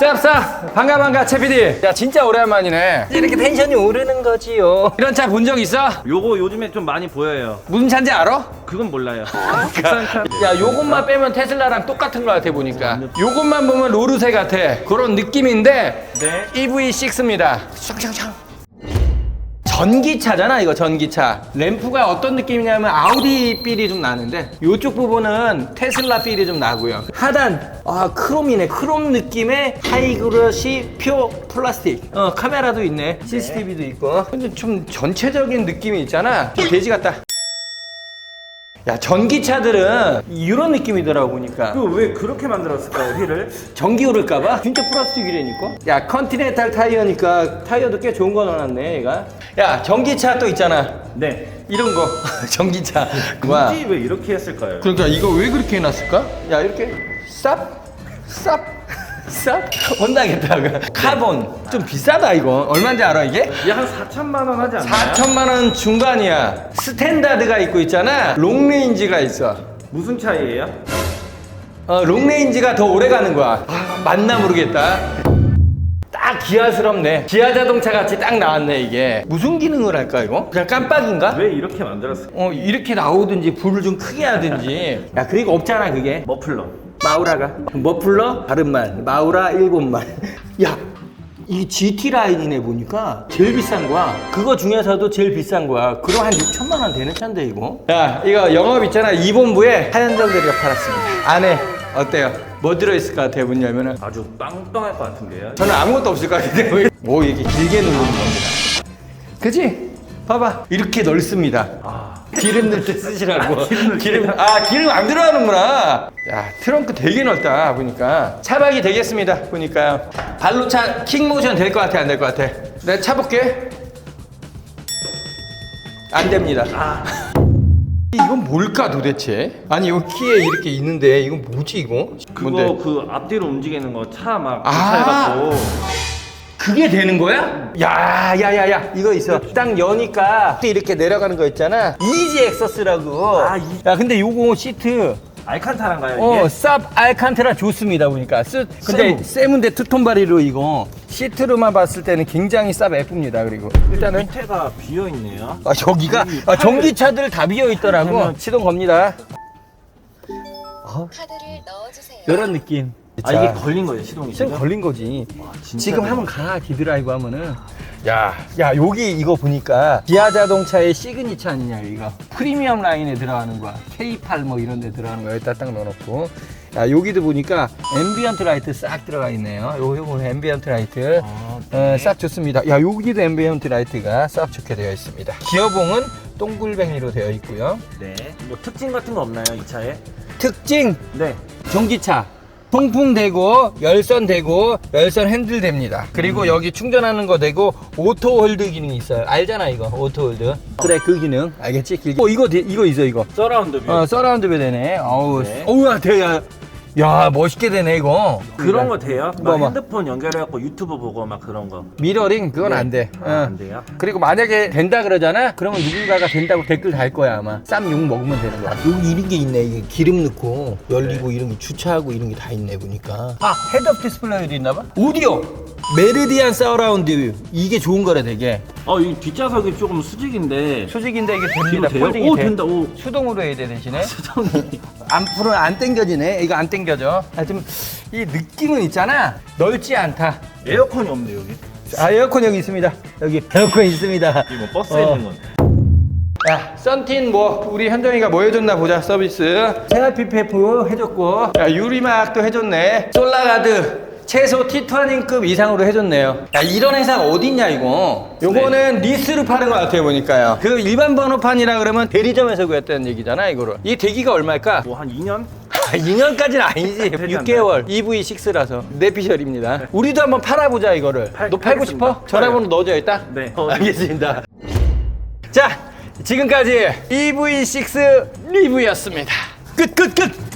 쌉쌉 반가 반가 채피디 야 진짜 오랜만이네 이렇게 텐션이 오르는 거지요 이런 차 본 적 있어? 요거 요즘에 좀 많이 보여요. 무슨 차인지 알아? 그건 몰라요. 국산차. 야 요것만 빼면 테슬라랑 똑같은 거 같아 보니까 요것만 보면 로르세 같아 그런 느낌인데 네. EV6입니다 전기차잖아 이거 전기차. 램프가 어떤 느낌이냐면 아우디 필이 좀 나는데 이쪽 부분은 테슬라 필이 좀 나고요. 하단 아 크롬이네. 크롬 느낌의 하이그로시 표 플라스틱. 어 카메라도 있네. CCTV도 있고. 근데 좀 전체적인 느낌이 있잖아. 돼지 같다 야 전기차들은 이런 느낌이더라고 보니까 그 왜 그렇게 만들었을까요, 휠을? 전기 오를까봐? 진짜 플라스틱이라니까? 야 컨티넨탈 타이어니까 타이어도 꽤 좋은 거 넣어놨네 얘가 야 전기차 또 있잖아 네. 이런 거 전기차 와 굳이 왜 이렇게 했을까요? 그러니까 이거 왜 그렇게 해놨을까? 야 이렇게 쌉 쌉, 쌉 혼나겠다 카본 좀 비싸다 이거 얼마인지 알아 이게? 이게 한 4천만 원 하지 않나요? 4천만 원 중반이야 스탠다드가 있고 있잖아 롱레인지가 있어 무슨 차이예요? 어, 롱레인지가 더 오래 가는 거야. 아, 맞나 모르겠다. 딱 기아스럽네. 기아 자동차 같이 딱 나왔네, 이게. 무슨 기능을 할까, 이거? 그냥 깜빡인가? 왜 이렇게 만들었을까요? 어, 이렇게 나오든지 불을 좀 크게 하든지. 야, 그리고 없잖아, 그게. 머플러. 마우라가. 머플러? 다른 말. 마우라 일곱 말. 야, 이 GT 라인이네 보니까 제일 비싼 거야. 그거 중에서도 제일 비싼 거야. 그럼 한 6천만 원 되는 차인데 이거. 야, 이거 영업 있잖아. 2본부에 하얀 정대리가 팔았습니다. 안에 어때요? 뭐 들어있을 것 같아요? 문 열면은. 아주 빵빵할 것 같은데요? 저는 아무것도 없을 것 같은데. 뭐 이렇게 길게 누르는 겁니다. 그지? 봐봐. 이렇게 넓습니다. 아, 기름 넣을 때 쓰시라고. 기름 때. 기름, 아, 기름 안 들어가는구나. 야, 트렁크 되게 넓다, 보니까. 차박이 되겠습니다, 보니까요. 발로 차, 킥모션 될 것 같아, 안 될 것 같아? 내가 차볼게. 안 됩니다. 아, 이건 뭘까, 도대체? 아니, 이 키에 이렇게 있는데, 이건 뭐지, 이거? 그거 그 앞뒤로 움직이는 거 차 막 아. 교차해갖고 그게 되는 거야? 야, 야, 야, 야, 이거 있어. 딱 여니까 이렇게 내려가는 거 있잖아. 이지 엑서스라고. 아, 이- 야, 근데 요거 시트, 알칸타라인가요 이게? 어, 쌉 알칸테라 좋습니다, 보니까. 쓰, 근데 세무. 세문데 투톤 바리로 이거 시트로만 봤을 때는 굉장히 쌉 예쁩니다, 그리고. 일단은. 밑에가 비어 있네요. 아, 저기가, 아, 전기차들 다 비어 있더라고. 그러면- 시동 겁니다. 카드를 넣어주세요. 이런 느낌. 아 이게 걸린 거예요 시동이 지금? 걸린 거지. 진짜 지금 대박. 한번 가 디드라이브 하면은. 야, 야 여기 이거 보니까 기아 자동차의 시그니처 아니냐 이거 프리미엄 라인에 들어가는 거야. K8 뭐 이런 데 들어가는 거야. 여기다 딱 넣어놓고. 야 여기도 보니까 앰비언트 라이트 싹 들어가 있네요. 요 요거 앰비언트 라이트 아, 어, 싹 좋습니다. 야 여기도 앰비언트 라이트가 싹 좋게 되어 있습니다. 기어봉은 동글뱅이로 되어 있고요. 네. 뭐 특징 같은 거 없나요 이 차에? 특징? 네. 전기차 통풍 되고 열선 되고 열선 핸들 됩니다. 그리고 여기 충전하는 거 되고 오토 홀드 기능이 있어요. 알잖아 이거 오토 홀드. 그래 그 기능. 알겠지? 길게 어 이거 돼- 이거 있어 이거. 서라운드 뷰. 어 서라운드 뷰 되네. 어우 네. 어우야 대야 야 멋있게 되네 이거. 그런 거 돼요? 막 뭐, 뭐. 핸드폰 연결해갖고 유튜브 보고 막 그런 거. 미러링 그건 네. 안돼. 어. 아, 안 돼요? 그리고 만약에 된다 그러잖아? 그러면 누군가가 된다고 댓글 달 거야 아마. 쌈 욕 먹으면 되는 거야. 여기 이런 게 있네. 이게 기름 넣고 열리고 이런 게 주차하고 이런 게 다 있네 보니까. 아 헤드업 디스플레이도 있나 봐? 오디오! 메르디안 사우라운드 이게 좋은 거래 되게 어, 이 뒷좌석이 조금 수직인데. 수직인데 이게 됩니다 돼요? 폴딩이 오, 돼. 된다. 오. 수동으로 해야 돼 대신에 수정이. 앞으로 안 당겨지네 이거 안 당겨져 하여튼 이 느낌은 있잖아 넓지 않다 에어컨이 없네 여기. 아 에어컨 여기 있습니다 여기 에어컨 있습니다 이거 뭐 버스에 어. 있는 건데. 야, 썬틴 뭐 우리 현정이가 뭐 해줬나 보자 서비스. 생활 PPF 해줬고, 야 유리막도 해줬네. 솔라가드 최소 티투아닝급 이상으로 해줬네요. 야 이런 회사가 어딨냐 이거. 요거는 리스를 파는 것 같아요 보니까요. 그 일반 번호판이라 그러면 대리점에서 구했다는 얘기잖아 이거를. 이 대기가 얼마일까? 뭐 한 2년? 2년까지는 아니지. 되지 6개월. EV6라서 내피셜입니다. 우리도 한번 팔아보자 이거를. 팔- 너 팔고 팔겠습니다. 싶어? 전화번호 넣어줘 있다. 네. 알겠습니다. 자, 지금까지 EV6 리뷰였습니다. 끝, 끝, 끝!